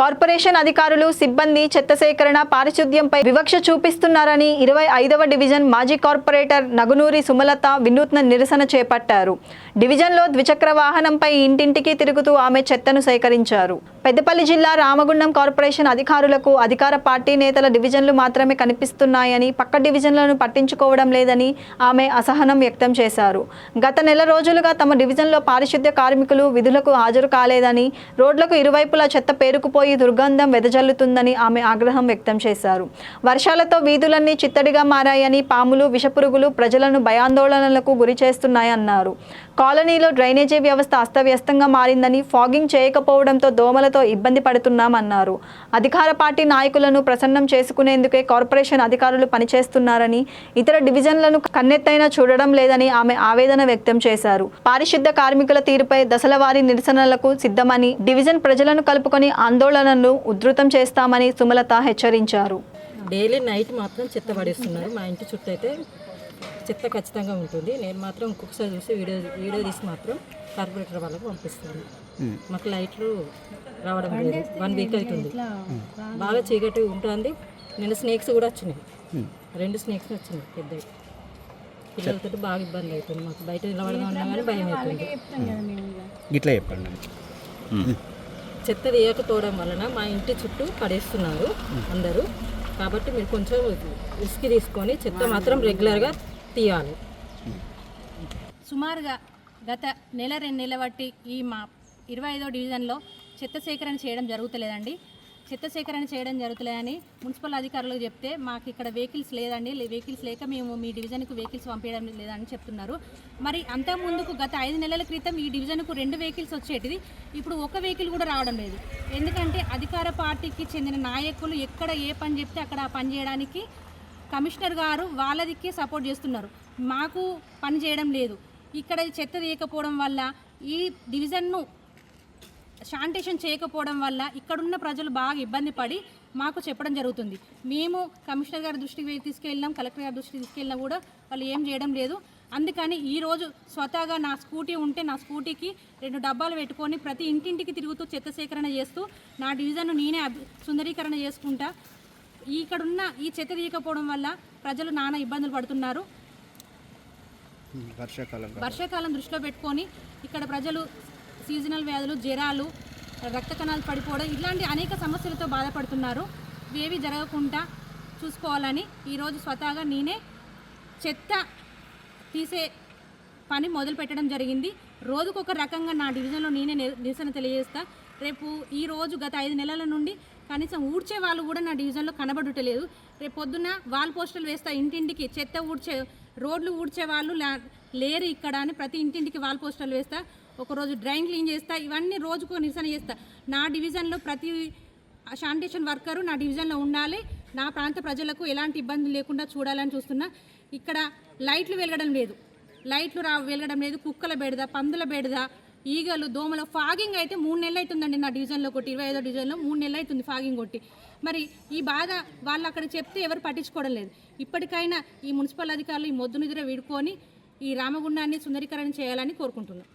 Corporation అధికారులు సిబ్బంది చెత్త సేకరణ పారిశుద్ధ్యంపై వివక్ష చూపిస్తున్నారని ఇరవై ఐదవ డివిజన్ మాజీ కార్పొరేటర్ నగునూరి సుమలత వినూత్న నిరసన చేపట్టారు. డివిజన్లో ద్విచక్ర వాహనంపై ఇంటింటికి తిరుగుతూ ఆమె చెత్తను సేకరించారు. పెద్దపల్లి జిల్లా రామగుండం కార్పొరేషన్ అధికారులకు అధికార పార్టీ నేతల డివిజన్లు మాత్రమే కనిపిస్తున్నాయని పక్క డివిజన్లను పట్టించుకోవడం లేదని ఆమె అసహనం వ్యక్తం చేశారు. గత నెల రోజులుగా తమ డివిజన్లో పారిశుద్ధ్య కార్మికులు విధులకు హాజరు కాలేదని రోడ్లకు ఇరువైపులా చెత్త పేరుకుపోయి దుర్గంధం వెదజల్లుతుందని ఆమె ఆగ్రహం వ్యక్తం చేశారు. వర్షాలతో వీధులన్నీ చిత్తడిగా మారాయని పాములు విషపురుగులు ప్రజలను భయాందోళనలకు గురి చేస్తున్నాయన్నారు. కాలనీలో డ్రైనేజీ వ్యవస్థ అస్తవ్యస్తంగా మారిందని ఫాగింగ్ చేయకపోవడంతో దోమలతో ఇబ్బంది పడుతున్నామన్నారు. అధికార పార్టీ నాయకులను ప్రసన్నం చేసుకునేందుకే కార్పొరేషన్ అధికారులు పనిచేస్తున్నారని ఇతర డివిజన్లను కన్నెత్తైనా చూడడం లేదని ఆమె ఆవేదన వ్యక్తం చేశారు. పారిశుద్ధ కార్మికుల తీరుపై దశలవారీ నిరసనలకు సిద్ధమని డివిజన్ ప్రజలను కలుపుకొని ఆందోళన ఆందోళనను ఉధృతం చేస్తామని సుమలత హెచ్చరించారు. డైలీ నైట్ మాత్రం చెత్త పడేస్తున్నారు. మా ఇంటి చుట్టూ అయితే చెత్త ఖచ్చితంగా ఉంటుంది. నేను మాత్రం ఇంకొకసారి చూసి వీడియో వీడియో తీసి మాత్రం కార్పొరేటర్ వాళ్ళకు పంపిస్తాను. మాకు లైట్లు రావడం లేదు. వన్ వీక్ అవుతుంది. బాగా చీకటి ఉంటుంది. నిన్న స్నేక్స్ కూడా వచ్చినాయి. రెండు స్నేక్స్ వచ్చినాయి పెద్దవి. పిల్లలతో బాగా ఇబ్బంది అవుతుంది మాకు. బయట నిలబడదాం అన్నా కానీ భయం అవుతుంది. ఇట్లా చెప్పండి. చెత్త తీయకపోవడం వలన మా ఇంటి చుట్టూ పడేస్తున్నారు అందరూ. కాబట్టి మీరు కొంచెం రిస్క్ తీసుకొని చెత్త మాత్రం రెగ్యులర్గా తీయాలి. సుమారుగా గత నెల రెండు నెలల బట్టి ఈ మా ఇరవై ఐదో డివిజన్లో చెత్త సేకరణ చేయడం జరుగుతలేదండి. చెత్త సేకరణ చేయడం జరుగుతలేదని మున్సిపల్ అధికారులకు చెప్తే మాకు ఇక్కడ వెహికల్స్ లేదండి. వెహికల్స్ లేక మేము మీ డివిజన్కు వెహికల్స్ పంపించడం లేదని చెప్తున్నారు. మరి అంతకుముందుకు గత ఐదు నెలల క్రితం ఈ డివిజన్కు రెండు వెహికల్స్ వచ్చేటిది ఇప్పుడు ఒక వెహికల్ కూడా రావడం లేదు. ఎందుకంటే అధికార పార్టీకి చెందిన నాయకులు ఎక్కడ ఏ పని చెప్తే అక్కడ పని చేయడానికి కమిషనర్ గారు వాళ్ళదికే సపోర్ట్ చేస్తున్నారు. మాకు పని చేయడం లేదు. ఇక్కడ చెత్త తీయకపోవడం వల్ల ఈ డివిజన్ను శానిటేషన్ చేయకపోవడం వల్ల ఇక్కడున్న ప్రజలు బాగా ఇబ్బంది పడి మాకు చెప్పడం జరుగుతుంది. మేము కమిషనర్ గారి దృష్టికి తీసుకెళ్ళినాం కలెక్టర్ గారి దృష్టికి తీసుకెళ్ళినా కూడా వాళ్ళు ఏం చేయడం లేదు. అందుకని ఈరోజు స్వతహాగా నా స్కూటీ ఉంటే నా స్కూటీకి రెండు డబ్బాలు పెట్టుకొని ప్రతి ఇంటింటికి తిరుగుతూ చెత్త సేకరణ చేస్తూ నా డివిజన్ను నేనే సుందరీకరణ చేసుకుంటా. ఇక్కడున్న ఈ చెత్త తీయకపోవడం వల్ల ప్రజలు నానా ఇబ్బందులు పడుతున్నారు. వర్షాకాలం వర్షాకాలం దృష్టిలో పెట్టుకొని ఇక్కడ ప్రజలు సీజనల్ వ్యాధులు జ్వరాలు రక్త కణాలు పడిపోవడం ఇలాంటి అనేక సమస్యలతో బాధపడుతున్నారు. ఇవేవి జరగకుండా చూసుకోవాలని ఈరోజు స్వతహాగా నేనే చెత్త తీసే పని మొదలు పెట్టడం జరిగింది. రోజుకొక రకంగా నా డివిజన్లో నేనే నిరసన తెలియజేస్తా. రేపు ఈ రోజు గత ఐదు నెలల నుండి కనీసం ఊడ్చే వాళ్ళు కూడా నా డివిజన్లో కనబడుటలేదు. రేపు పొద్దున్న వాల్ పోస్టులు వేస్తా ఇంటింటికి చెత్త ఊడ్చే రోడ్లు ఊడ్చే వాళ్ళు లేరు ఇక్కడ అని ప్రతి ఇంటింటికి వాల్ పోస్టర్లు వేస్తా. ఒకరోజు డ్రైన్ క్లీన్ చేస్తా ఇవన్నీ రోజుకో నిరసన చేస్తా. నా డివిజన్లో ప్రతి శానిటేషన్ వర్కరు నా డివిజన్లో ఉండాలి. నా ప్రాంత ప్రజలకు ఎలాంటి ఇబ్బంది లేకుండా చూడాలని చూస్తున్నా. ఇక్కడ లైట్లు వెలగడం లేదు. లైట్లు రా వెలగడం లేదు. కుక్కల బెడద పందుల బెడద ఈగలు దోమల ఫాగింగ్ అయితే మూడు నెలలు అవుతుందండి నా డివిజన్లో కొట్టి ఇరవై ఐదో డివిజన్లో మూడు నెలలు అవుతుంది ఫాగింగ్ కొట్టి. మరి ఈ బాధ వాళ్ళు అక్కడ చెప్తే ఎవరు పట్టించుకోవడం లేదు. ఇప్పటికైనా ఈ మున్సిపల్ అధికారులు ఈ మొద్దు నిద్ర వీడుకొని ఈ రామగుండాన్ని సుందరీకరణ చేయాలని కోరుకుంటున్నాం.